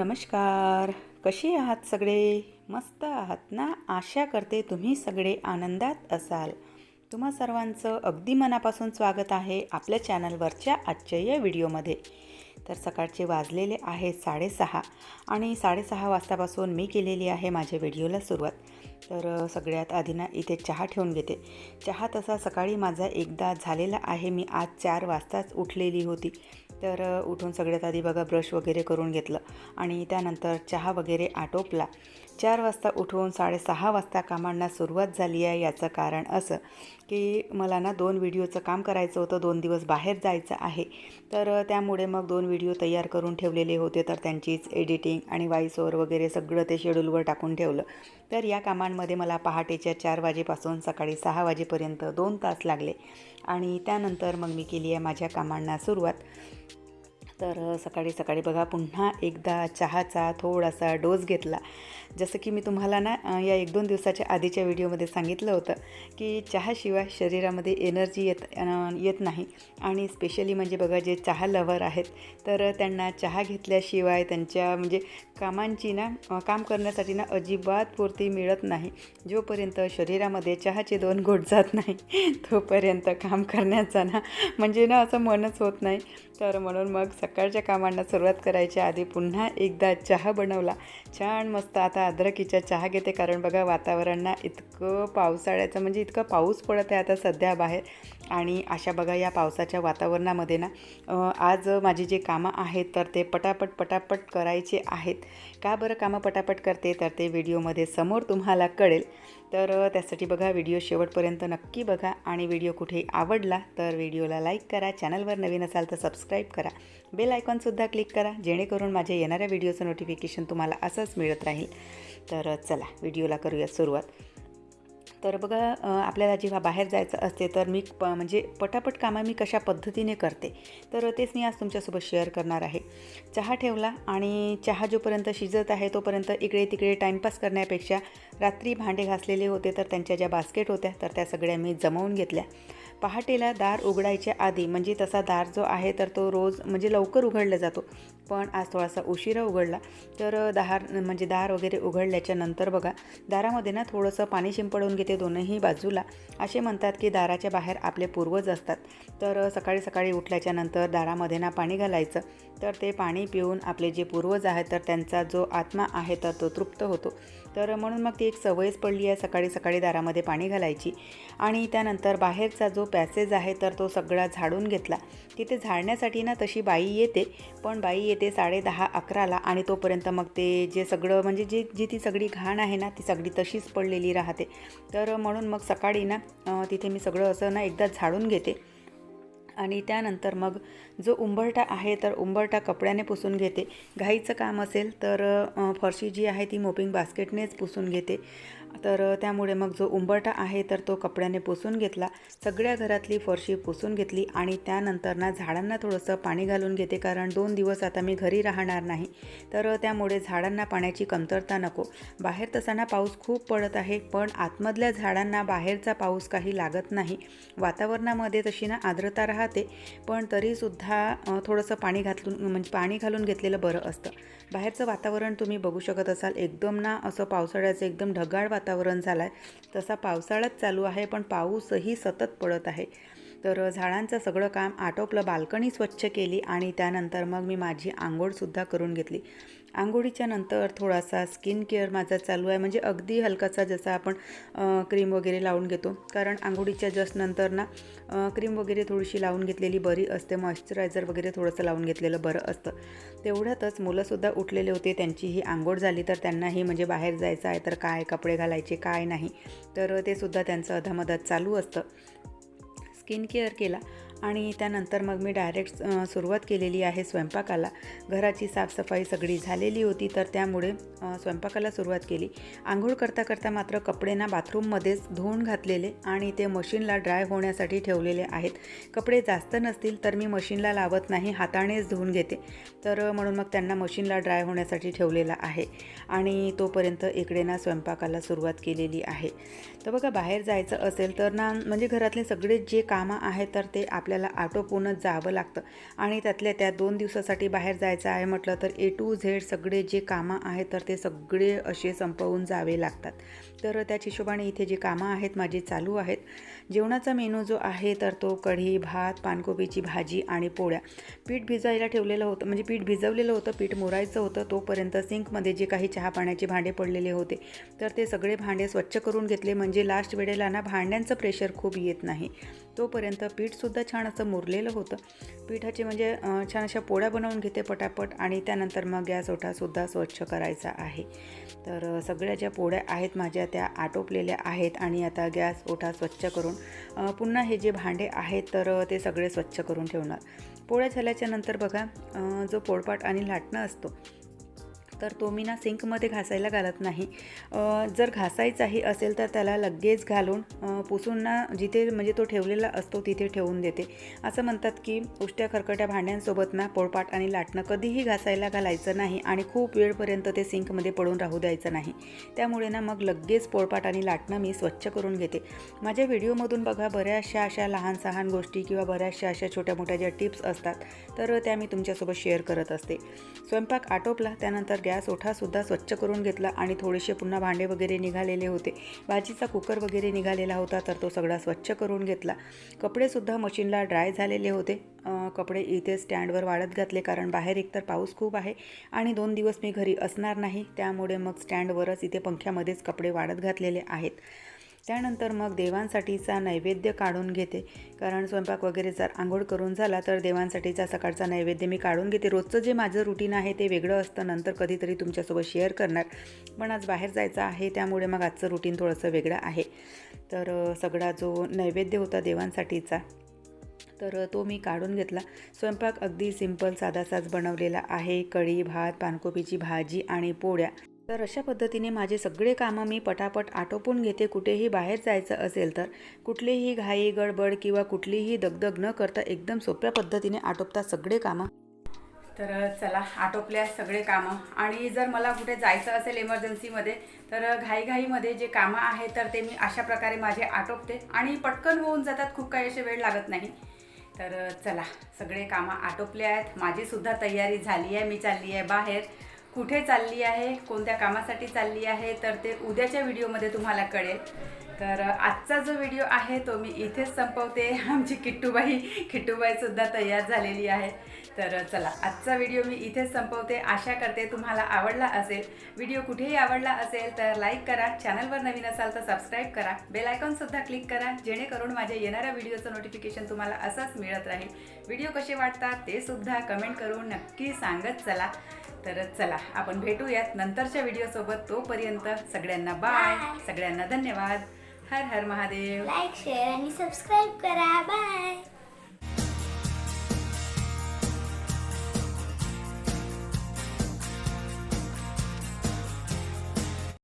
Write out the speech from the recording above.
नमस्कार. कशी आहात सगळे? मस्त आहात ना? आशा करते तुम्ही सगळे आनंदात असाल. तुम्हा सर्वांचं अगदी मनापासून स्वागत आहे आपल्या चॅनलवरच्या आजच्या या व्हिडिओमध्ये. तर सकाळचे वाजलेले आहे साडेसहा आणि साडेसहा वाजतापासून मी केलेली आहे माझ्या व्हिडिओला सुरुवात. तर सगळ्यात आधी ना इथे चहा ठेवून घेते. चहा तसा सकाळी माझा एकदा झालेला आहे. मी आज चार वाजताच उठलेली होती. तर उठून सगळ्यात आधी बघा ब्रश वगैरे करून घेतलं आणि त्यानंतर चहा वगैरे आटोपला. चार वाजता उठून साडेसहा वाजता कामांना सुरुवात झाली आहे याचं कारण असं की मला ना दोन व्हिडिओचं काम करायचं होतं दोन दिवस बाहेर जायचं आहे. तर त्यामुळे मग दोन व्हिडिओ तयार करून ठेवलेले होते तर त्यांचीच एडिटिंग आणि व्हॉइस ओवर वगैरे सगळं ते शेड्यूलवर टाकून ठेवलं. तर या कामांमध्ये मला पहाटेच्या चार वाजेपासून सकाळी सहा वाजेपर्यंत दोन तास लागले आणि त्यानंतर मग मी केली आहे माझ्या कामांना सुरुवात. तर सकाळी सकाळी बघा पुन्हा एकदा चहाचा थोडासा डोस घेतला. जसं की मी तुम्हाला ना या एक दोन दिवसाच्या आधीच्या व्हिडिओमध्ये सांगितलं होतं की चहाशिवाय शरीरामध्ये एनर्जी येत येत नाही. आणि स्पेशली म्हणजे बघा जे चहा लवर आहेत तर त्यांना चहा घेतल्याशिवाय त्यांच्या म्हणजे कामांची ना काम करण्यासाठी ना अजिबात पूर्ती मिळत नाही. जोपर्यंत शरीरामध्ये चहाचे दोन घोट जात नाही तोपर्यंत काम करण्याचा ना म्हणजे ना असं मनच होत नाही. तर म्हणून मग सकाळी सकाळच्या कामांना सुरुवात करायच्या आधी पुन्हा एकदा चहा बनवला. छान मस्त आता अद्रकीचा चहा घेते कारण बघा वातावरण ना इतकं पावसाळ्याचं म्हणजे इतकं पाऊस पडत आहे आता सध्या बाहेर. आणि अशा बघा या पावसाच्या वातावरणामध्ये ना आज माझी जे कामं आहेत तर ते पटापट पटापट करायचे आहेत. का बरं कामं पटापट करते? तर ते व्हिडिओमध्ये समोर तुम्हाला कळेल. तर त्यासाठी बघा व्हिडिओ शेवटपर्यंत नक्की बघा. आणि व्हिडिओ कुठे आवडला तर व्हिडिओला लाईक करा. चॅनलवर नवीन असाल तर सबस्क्राईब करा. बेल आयकॉनसुद्धा क्लिक करा जेणेकरून माझ्या येणाऱ्या व्हिडिओचं नोटिफिकेशन तुम्हाला असंच मिळत राहील. तर चला व्हिडिओला करूया सुरुवात. तर बघा आपल्याला जेव्हा बाहेर जायचं असते तर मी प म्हणजे पटापट कामं मी कशा पद्धतीने करते तर तेच मी आज तुमच्यासोबत शेअर करणार आहे. चहा ठेवला आणि चहा जोपर्यंत शिजत आहे तोपर्यंत इकडे तिकडे टाईमपास करण्यापेक्षा रात्री भांडे घासलेले होते तर त्यांच्या ज्या बास्केट होत्या तर त्या सगळ्या मी जमवून घेतल्या. पहाटेला दार उघडायच्या आधी म्हणजे तसा दार जो आहे तर तो रोज म्हणजे लवकर उघडला जातो. पण आज थोडासा उशिरा उघडला. तर दार म्हणजे दार वगैरे उघडल्याच्या नंतर बघा दारामध्ये ना थोडंसं पाणी शिंपडून घेते दोनही बाजूला. असे म्हणतात की दाराच्या बाहेर आपले पूर्वज असतात. तर सकाळी सकाळी उठल्याच्या नंतर दारामध्ये ना पाणी घालायचं. तर ते पाणी पिऊन आपले जे पूर्वज आहेत तर त्यांचा जो आत्मा आहे तर तो तृप्त होतो. तर म्हणून मग ती एक सवयच पडली आहे सकाळी सकाळी दारामध्ये पाणी घालायची. आणि त्यानंतर बाहेरचा जो पॅसेज आहे तर तो सगळा झाडून घेतला. तिथे झाडण्यासाठी ना तशी बाई येते पण बाई येते साडे दहा अकराला आणि तोपर्यंत मग ते जे सगळं म्हणजे जे जी ती सगळी घाण आहे ना ती सगळी तशीच पडलेली राहते. तर म्हणून मग सकाळी ना तिथे मी सगळं असं ना एकदा झाडून घेते. आणि त्यानंतर मग जो उंबरठा आहे तर उंबरठा कपड्याने पुसून घेते. घाईचं काम असेल तर फरशी जी आहे ती मोपिंग बास्केटनेच पुसून घेते. तर त्यामुळे मग जो उंबरठा आहे तर तो कपड्याने पुसून घेतला. सगळ्या घरातली फरशी पुसून घेतली आणि त्यानंतर ना झाडांना थोडंसं पाणी घालून घेते कारण दोन दिवस आता मी घरी राहणार नाही. तर त्यामुळे झाडांना पाण्याची कमतरता नको. बाहेर तसा ना पाऊस खूप पडत आहे पण आतमधल्या झाडांना बाहेरचा पाऊस काही लागत नाही. वातावरणामध्ये तशी ना आर्द्रता राहते पण तरीसुद्धा थोडंसं पाणी घातलून म्हणजे पाणी घालून घेतलेलं बरं असतं. बाहेरचं वातावरण तुम्ही बघू शकत असाल एकदम ना असं पावसाळ्याचं एकदम ढगाळ वातावरण वातावरण झालं आहे तसा पावसाळाच चालू आहे पण पाऊसही सतत पडत आहे. तर झाडांचं सगळं काम आटोपलं बाल्कनी स्वच्छ केली आणि त्यानंतर मग मी माझी आंघोळसुद्धा करून घेतली. आंघोळीच्या नंतर थोडासा स्किन केअर माझा चालू आहे. म्हणजे अगदी हलकासा जसा आपण क्रीम वगैरे लावून घेतो. कारण आंघोळीच्या जस्ट नंतर ना क्रीम वगैरे थोडीशी लावून घेतलेली बरी असते. मॉइश्चरायझर वगैरे थोडंसं लावून घेतलेलं बरं असतं. तेवढ्यातच मुलंसुद्धा उठलेले होते. त्यांची ही आंघोळ झाली तर त्यांनाही म्हणजे बाहेर जायचं आहे. तर काय कपडे घालायचे काय नाही. तर ते सुद्धा त्यांचं अधामधात चालू असतं. स्किन केअर केला. आणि त्यानंतर मग मी डायरेक्ट सुरुवात केलेली आहे स्वयंपाकाला. घराची साफसफाई सगळी झालेली होती तर त्यामुळे स्वयंपाकाला सुरुवात केली. आंघोळ करता करता मात्र कपडे ना बाथरूममध्येच धुवून घातलेले आणि ते मशीनला ड्राय होण्यासाठी ठेवलेले आहेत. कपडे जास्त नसतील तर मी मशीनला लावत नाही हातानेच धुवून घेते. तर म्हणून मग त्यांना मशीनला ड्राय होण्यासाठी ठेवलेला आहे आणि तोपर्यंत इकडे ना स्वयंपाकाला सुरुवात केलेली आहे. तर बघा बाहेर जायचं असेल तर ना म्हणजे घरातले सगळे जे कामं आहेत तर ते आपल्या आपल्याला आटोपूनच जावं लागतं. आणि त्यातल्या त्या दोन दिवसासाठी बाहेर जायचं आहे म्हटलं तर ए टू झेड सगळे जे कामं आहेत तर ते सगळे असे संपवून जावे लागतात. तर त्याच हिशोबाने इथे जे कामं आहेत माझी चालू आहेत. जेवणाचा मेनू जो आहे तर तो कढी भात पानकोबीची भाजी आणि पोळ्या. पीठ भिजायला ठेवलेलं होतं म्हणजे पीठ भिजवलेलं होतं पीठ मोरायचं होतं. तोपर्यंत सिंकमध्ये जे काही चहा पाण्याचे भांडे पडलेले होते तर ते सगळे भांडे स्वच्छ करून घेतले. म्हणजे लास्ट वेळेला ना भांड्यांचं प्रेशर खूप येत नाही. तोपर्यंत पीठसुद्धा छान असं मुरलेलं होतं. पिठाचे म्हणजे छान अशा पोळ्या बनवून घेते पटापट आणि त्यानंतर मग गॅस ओठासुद्धा स्वच्छ करायचा आहे. तर सगळ्या ज्या पोळ्या आहेत माझ्या त्या आटोपलेल्या आहेत आणि आता गॅस ओठा स्वच्छ करून पुन्हा हे जे भांडे आहेत तर ते सगळे स्वच्छ करून ठेवणार. पोळ्या झाल्याच्यानंतर बघा जो पोळपाट आणि लाटणं असतो तर तो मी ना सिंकमध्ये घासायला घालत नाही. जर घासायचाही असेल तर त्याला लगेच घालून पुसून ना जिथे म्हणजे तो ठेवलेला असतो तिथे ठेवून देते. असं म्हणतात की उष्ट्या खरकट्या भांड्यांसोबत ना पोळपाट आणि लाटणं कधीही घासायला घालायचं नाही आणि खूप वेळपर्यंत ते सिंकमध्ये पडून राहू द्यायचं नाही. त्यामुळे ना मग लगेच पोळपाट आणि लाटणं मी स्वच्छ करून घेते. माझ्या व्हिडिओमधून बघा बऱ्याचशा अशा लहान सहान गोष्टी किंवा बऱ्याचशा अशा छोट्या मोठ्या ज्या टिप्स असतात तर त्या मी तुमच्यासोबत शेअर करत असते. स्वयंपाक आटोपला त्यानंतर गॅस ओठासुद्धा स्वच्छ करून घेतला आणि थोडेसे पुन्हा भांडे वगैरे निघालेले होते. भाजीचा कुकर वगैरे निघालेला होता तर तो सगळा स्वच्छ करून घेतला. कपडेसुद्धा मशीनला ड्राय झालेले होते. कपडे इथे स्टँडवर वाळत घातले कारण बाहेर एकतर पाऊस खूप आहे आणि दोन दिवस मी घरी असणार नाही. त्यामुळे मग स्टँडवरच इथे पंख्यामध्येच कपडे वाढत घातलेले आहेत. त्यानंतर मग देवांसाठीचा नैवेद्य काढून घेते. कारण स्वयंपाक वगैरे जर आंघोळ करून झाला तर देवांसाठीचा सकाळचा नैवेद्य मी काढून घेते. रोजचं जे माझं रुटीन आहे ते वेगळं असतं. नंतर कधीतरी तुमच्यासोबत शेअर करणार. पण आज बाहेर जायचं आहे त्यामुळे मग आजचं रुटीन थोडंसं वेगळं आहे. तर सगळा जो नैवेद्य होता देवांसाठीचा तर तो मी काढून घेतला. स्वयंपाक अगदी सिंपल साधासाच बनवलेला आहे. कढी भात पानकोबीची भाजी आणि पोळ्या. तर अशा पद्धतीने माझे सगळे कामं मी पटापट आटोपून घेते. कुठेही बाहेर जायचं असेल तर कुठलीही घाई गडबड किंवा कुठलीही दगदग न करता एकदम सोप्या पद्धतीने आटोपतात सगळे कामं. तर चला आटोपल्या सगळे कामं. आणि जर मला कुठे जायचं असेल इमर्जन्सीमध्ये तर घाईघाईमध्ये जे कामं आहेत तर ते मी अशा प्रकारे माझे आटोपते. आणि पटकन होऊन जातात खूप काही असे वेळ लागत नाही. तर चला सगळे कामं आटोपले आहेत. माझीसुद्धा तयारी झाली आहे मी चालली आहे बाहेर. कुठे चालली आहे कोणत्या कामासाठी चालली आहे तर ते उद्याच्या व्हिडिओमध्ये तुम्हाला कळेल. तर आजचा जो व्हिडिओ आहे तो मी इथेच संपवते. आमची किट्टूबाई किट्टूबाईसुद्धा तयार झालेली आहे. तर चला आजचा व्हिडिओ मी इथेच संपवते. आशा करते तुम्हाला आवडला असेल. व्हिडिओ कुठेही आवडला असेल तर लाईक करा. चॅनलवर नवीन असाल तर सबस्क्राईब करा. बेल आयकॉनसुद्धा क्लिक करा जेणेकरून माझ्या येणाऱ्या व्हिडिओचं नोटिफिकेशन तुम्हाला असंच मिळत राहील. व्हिडिओ कसे वाटतात ते सुद्धा कमेंट करून नक्की सांगत चला. तर चला आपण भेटूयात नंतरच्या व्हिडिओसोबत तोपर्यंत सगळ्यांना बाय. सगळ्यांना धन्यवाद. हर हर महादेव. लाईक शेअर आणि सबस्क्राईब करा. बाय